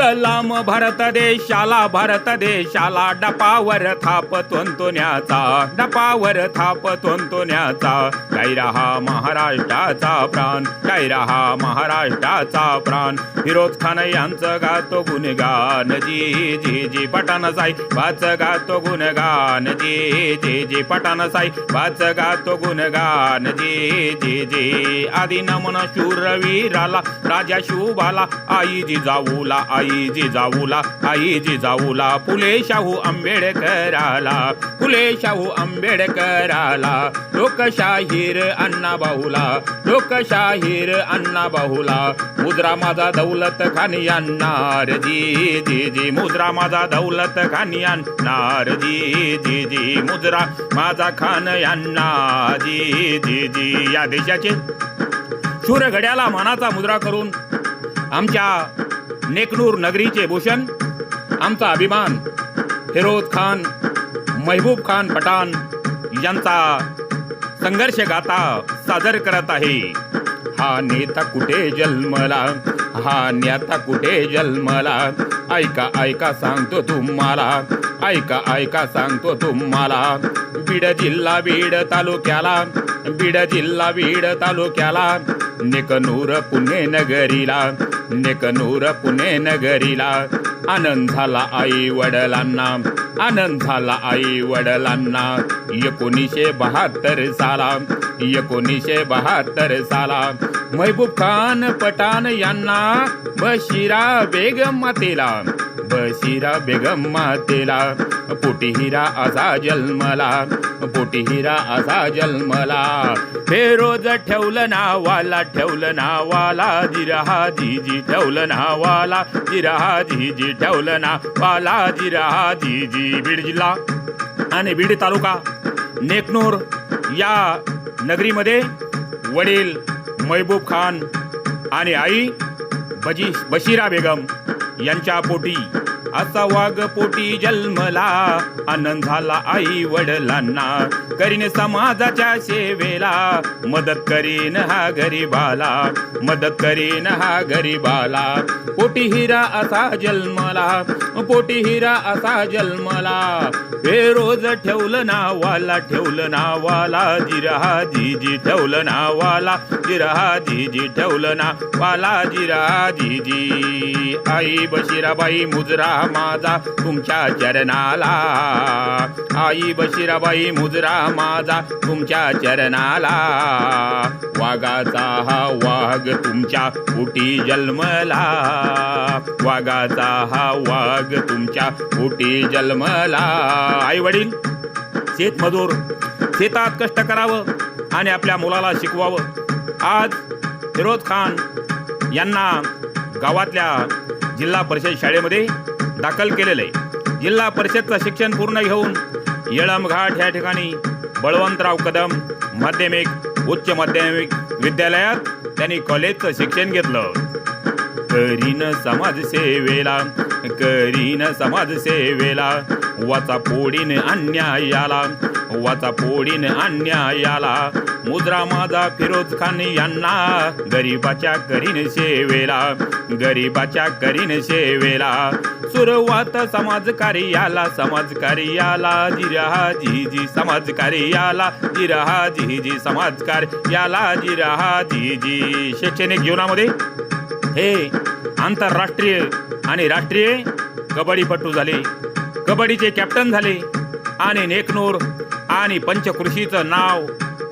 सलाम भारत देशाला भारत देशाला डपावर थाप तोंतोण्याचा डपावर थाप तोंतोण्याचा काय रहा महाराष्ट्राचा प्राण काय रहा महाराष्ट्राचा प्राण. फिरोज खान यांचं गातो गुणगान जी जी जी पठाण साई वाच गातो गुणगान जी जी जी पठाण साई वाच गातो गुणगान जी जी जी. आदि नमन शूरवीराला राजा शुभाला आई जी जाऊला आई जी जाऊला आई जिजाऊला फुले शाहू आंबेडकराला फुले शाहू आंबेडकराला लोकशाहीर अण्णा बाहुला लोकशाहीर अण्णा बाहुला मुद्रा माझा दौलत खानी यांनार जी जी जी मुद्रा माझा दौलत खानी यांनार जी जी जी मुद्रा माझा खान यांना जी जी जी या देशाचे शूर घड्याला मानाचा मुद्रा करून आमच्या नेकनूर नगरीचे भूषण आमचा अभिमान फिरोज खान महबूब खान पठाण यांचा संघर्ष गाथा सादर करत आहे. हा नेता कुठे जन्मला? हा नेता कुठे जन्मला? ऐका ऐका सांगतो तुम्हाला. ऐका ऐका सांगतो तुम्हाला. बीड जिल्हा बीड तालुक्याला बीड जिल्हा बीड तालुक्याला नेकनूर पुणे नगरीला नेकनूर पुणे नगरीला. आनंद झाला आई वडिलांना आनंद झाला आई वडिलांना. एकोणीसशे बहात्तर साला एकोणीसशे बहात्तर साला. महबूब खान पठाण यांना बशिरा बेगम मातेला बशिरा बेगम मातेला. पोटी हिरा असा जन्मला पोटी हिरा असा जन्मला फेरोज ठेवलं नावाला ठेवलं नावाला. दिरहा जीजी ठेवलं नावाला. दिरहा जीजी ठेवलं नावाला. दिरहा दिजी बीड जिल्हा आणि बीड तालुका. नेकनूर या नगरीमध्ये वडील महबूब खान आणि आई बजी बशिरा बेगम यांच्या पोटी असा वाघ पोटी जन्मला आनंद झाला आई वडिलांना. करीन समाजाच्या सेवेला मदत करीन हा गरीबाला मदत करीन हा गरीबाला. पोटी हिरा असा जन्मला पोटी हिरा असा जन्मला. रोज ठेवलं नावाला ठेवलं नावाला जिरहा जीजी ठेवलं नावाला जिरहा जीजी ठेवलं नावाला जिरहा जीजी आई बशिराबाई मुजरा माझा तुमच्या चरणाला. आई बशिराबाई मुजरा माझा तुमच्या चरणाला. वाघाचा हा वाघ तुमच्या पोटी जन्मला. वाघाचा हा वाघ तुमच्या पोटी जन्मला. आई वडील शेतमजूर शेतात कष्ट करावं आणि आपल्या मुलाला शिकवावं. आज फिरोज खान यांना गावातल्या जिल्हा परिषद शाळेमध्ये दाखल केलेलं आहे. जिल्हा परिषदचं शिक्षण पूर्ण घेऊन येळमघाट या ठिकाणी बळवंतराव कदम माध्यमिक उच्च माध्यमिक विद्यालयात त्यांनी कॉलेजचं शिक्षण घेतलं. करीन समाजसेवेला करीन समाजसेवेला वाचा पोडीन अन्यायाला वाचा पोडीन अन्यायाला. मुद्रा माझा फिरोज खान यांना गरीबाच्या करीन सेवेला गरीबाच्या करीन सेवेला. सुरुवात समाजकार्याला समाजकार्याला जिरहा जी जी समाजकार्याला जिरहा जी जी समाजकार्याला जिरहा जी जी शैक्षणिक जीवनामध्ये हे आंतरराष्ट्रीय आणि राष्ट्रीय कबड्डीपटू झाले. कबड्डीचे कॅप्टन झाले आणि नेकनूर आणि पंचकृषीचं नाव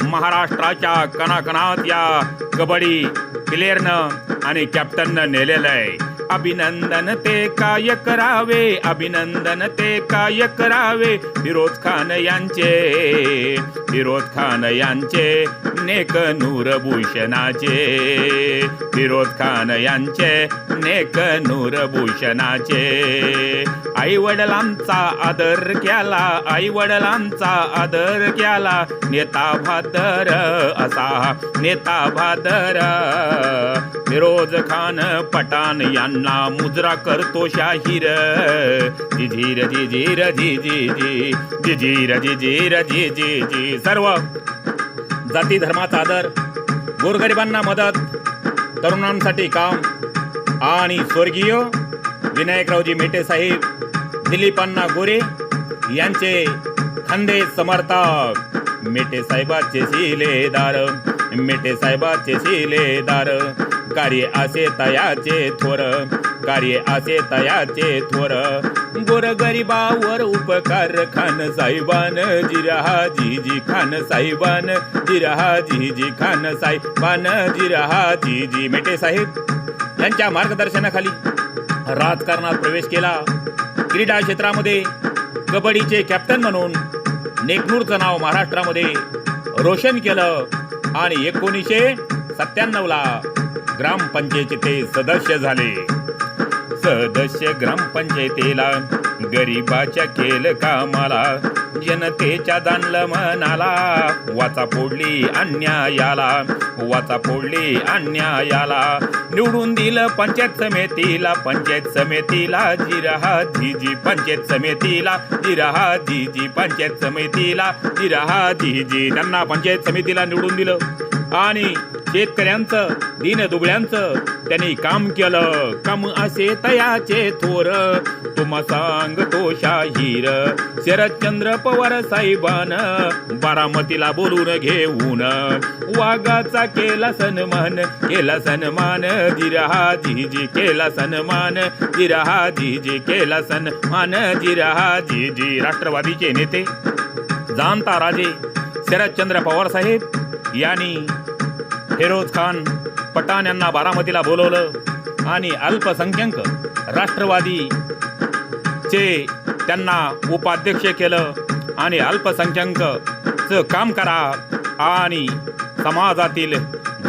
महाराष्ट्राच्या कणाकणात या कबड्डी प्लेयरनं आणि कॅप्टननं नेलेलं आहे. अभिनंदन ते काय करावे अभिनंदन ते काय करावे फिरोज खान यांचे फिरोज खान यांचे नेक नूरभूषणाचे. फिरोज खान यांचे नेक नूरभूषणाचे. आईवडिलांचा आई वडिलांचा आदर केला आई वडिलांचा आदर केला. नेता भादर असा नेता भादर. फिरोज खान पठाण यांना मुद्रा करतो शाहीर. जिजीर जिजीर जी जी जी जिजीर जिजीर जी जी जी सर्व जाती धर्माचा आदर गोरगरिबांना मदत तरुणांसाठी काम आणि स्वर्गीय विनायकरावजी मेटे साहेब दिलीपांना गोरे यांचे खांदे समर्थक. मेटे साहेबाचे शिलेदार मेटे साहेबाचे शिलेदार कार्य असे तयाचे थोर. कार्य असे तयाचे थोर. गोरगरिबावर उपकार खान साहेबान जिरहा जीजी खान साहेबान जिरहा जीजी खान साहेबान जिरहा जीजी मेटे साहेब. यांच्या मार्गदर्शनाखाली राजकारणात प्रवेश केला. क्रीडा क्षेत्रामध्ये कबड्डीचे कॅप्टन म्हणून नेकनूरचं नाव महाराष्ट्रामध्ये रोशन केलं आणि एकोणीसशे सत्त्याण्णवला ग्रामपंचायतीचे सदस्य झाले. सदस्य ग्रामपंचायतीला गरीबाच्या केल कामाला जनतेच्या दानलं मनाला. वाचा फोडली अन्यायाला वाचा फोडली अन्यायाला. निवडून दिलं पंचायत समितीला पंचायत समितीला जिरहा जीजी पंचायत समितीला जिरहा जीजी पंचायत समितीला जिरहा जीजी त्यांना पंचायत समितीला निवडून दिलं. आणि शेतकऱ्यांचं दिन दुबळ्यांचं त्यांनी काम केलं. काम असे तयाचे थोर. तुम्हा सांगतो शाहीर शरदचंद्र पवार साहेबान बारामतीला बोलून घेऊन. वाघाचा केला सन्मान केला सन्मान जिरहा जीजी केला सन्मान जिरहा जीजी केला सन्मान जिरहा जीजी राष्ट्रवादीचे नेते. जाणता राजे शरदचंद्र पवार साहेब यांनी फिरोज खान पठाण यांना बारामतीला बोलवलं आणि अल्पसंख्याक राष्ट्रवादी चे त्यांना उपाध्यक्ष केलं आणि अल्पसंख्याकचं काम करा आणि समाजातील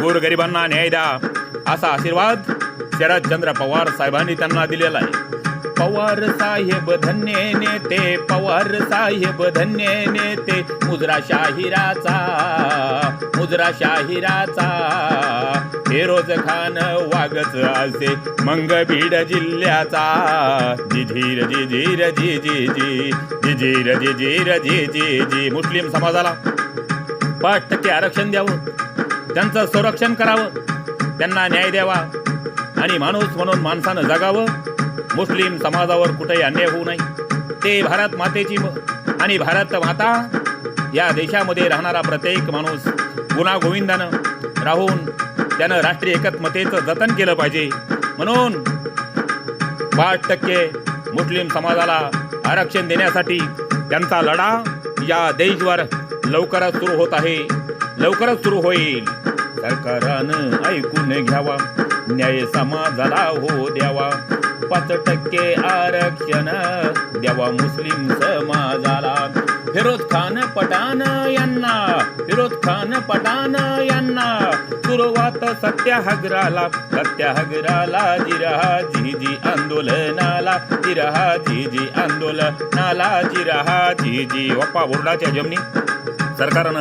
गोरगरिबांना न्याय द्या असा आशीर्वाद शरदचंद्र पवार साहेबांनी त्यांना दिलेला आहे. पवार साहेब धन्य नेते पवार साहेब धन्य नेते मुजरा शाहिराचा मुजरा शाहिराचा. फिरोज खान वागच असे मंग बीड जिल्ह्याचा. जिझीर जिझीर जी जी जी जिझीर जिझीर जी जी जी मुस्लिम समाजाला पाच टक्के आरक्षण द्यावं त्यांचं संरक्षण करावं त्यांना न्याय द्यावा. आणि माणूस म्हणून माणसानं जगावं मुस्लिम समाजावर कुठेही अन्याय होऊ नये. ते भारत मातेची आणि भारत माता या देशामध्ये राहणारा प्रत्येक माणूस गुणागोविंदानं राहून त्यानं राष्ट्रीय एकत्मतेचं जतन केलं पाहिजे. म्हणून पाच टक्के मुस्लिम समाजाला आरक्षण देण्यासाठी त्यांचा लढा या देशवर लवकरच सुरू होत आहे. लवकरच सुरू होईल. सरकारनं ऐकून घ्यावा. न्याय समाजाला हो द्यावा. पाच टक्के आरक्षण. द्यावा मुस्लिम समाजाला. फिरोज खान पठाण यांना. फिरोज खान पठाण यांना. सुरुवात सत्याहग्राला. सत्याहग्राला जिरहा जीजी आंदोलनाला. जिरहा जीजी आंदोलनाला. जिरहा जीजी वप्पा बोर्डाच्या जमनी. सरकारनं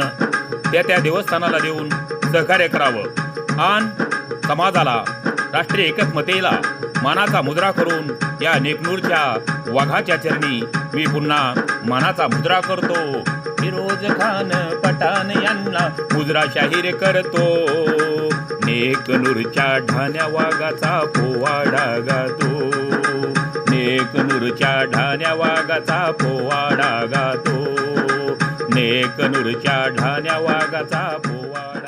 त्या त्या देवस्थानाला देऊन सहकार्य करावं. आणि समाजाला राष्ट्रीय एकत्मतेला मानाचा मुद्रा करून या नेकनूरच्या वाघाच्या चरणी मी पुन्हा मानाचा मुद्रा करतो. फिरोज खान पठाण यांना मुद्रा शाहीर करतो. नेकनूरच्या ढाण्या वाघाचा पोवाडा गातो नेकनूरच्या ढाण्या वाघाचा पोवाडा गातो नेकनूरच्या ढाण्या वाघाचा पोवाडा